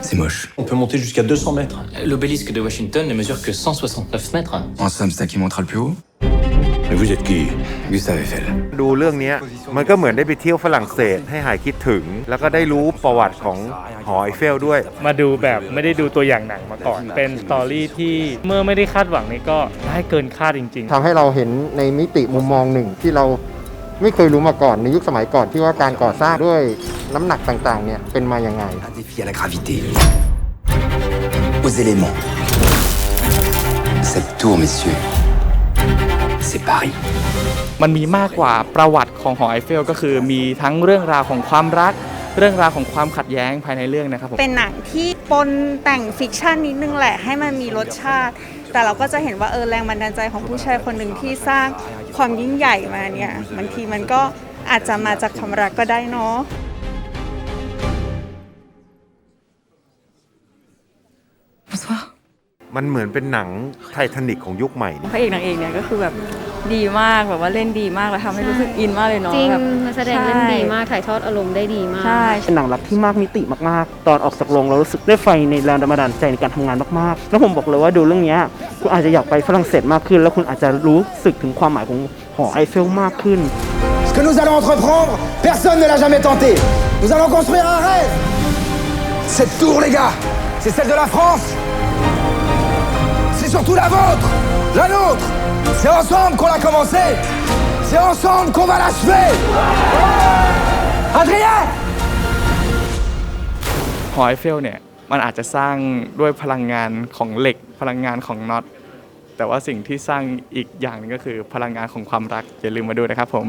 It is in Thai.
C'est moche. On peut monter jusqu'à 200 mètres. L'obélisque de Washington ne mesure que 169 mètres. En somme, c'est ça qui montera le plus haut Mais vous êtes qui Gustave Eiffel. ดูเรื่องเนี้ยมันก็เหมือนได้ไปเที่ยวฝรั่งเศสให้หายคิดถึง แล้วก็ได้รู้ประวัติของหอไอเฟลด้วย มาดูแบบไม่ได้ดูตัวอย่างหนังมาก่อน เป็นสตอรี่ที่เมื่อไม่ได้คาดหวังนี่ก็ได้เกินคาดจริง ๆ ทำให้เราเห็นในมิติมุมมองหนึ่งที่เราไม่เคยรู้มาก่อนในยุคสมัยก่อนที่ว่าการก่อสร้างด้วย น้ำหนักต่างๆ เนี่ยเป็นมาอย่างไง Un défi à la gravité. Aux éléments. Cette tour, messieurs, c'est Paris. มันมีมากกว่าประวัติของหอไอเฟล ก็คือมีทั้งเรื่องราวของความรัก เรื่องราวของความขัดแย้งภายในเรื่องนะครับผมเป็นหนังที่ปนแต่งฟิกชันนิดนึงแหละ ให้มันมีรสชาติ แต่เราก็จะเห็นว่าเออแรงบันดาลใจของผู้ชายคนหนึ่งที่สร้างความยิ่งใหญ่มาเนี่ยบางทีมันก็อาจจะมาจากความรักก็ได้เนาะ มันเหมือนเป็นหนังไททานิกของยุคใหม่นี่พระเอกนางเอกเนี่ยก็คือแบบดีมากแบบว่าเล่นดีมากแล้วทำให้รู้สึกอินมากเลยเนาะจริงแบบ นักแสดงเล่นดีมาก ถ่ายทอดอารมณ์ได้ดีมาก ใช่เป็นหนังรักที่มากมิติมากๆ ตอนออกจากโรงเรารู้สึกได้ไฟในแรงบันดาลใจในการทำงานมากๆ แล้วผมบอกเลยว่าดูเรื่องเนี้ยคุณอาจจะอยากไปฝรั่งเศสมากขึ้น แล้วคุณอาจจะรู้สึกถึงความหมายของหอไอเฟลมากขึ้น Ce que nous allons entreprendre, personne ne l'a jamais tenté. Nous allons construire un rêve. Cette tour, les gars, c'est celle de la France. C'est surtout la vôtre, la nôtre. C'est ensemble qu'on l'a commencé. C'est ensemble qu'on va l'achever. Adrien หอไอเฟลเนี่ยมันอาจจะสร้างด้วยพลังงานของเหล็กพลังงานของน็อตแต่ว่าสิ่งที่สร้างอีกอย่างหนึงก็คือพลังงานของความรักอย่าลืมมาดูนะครับผม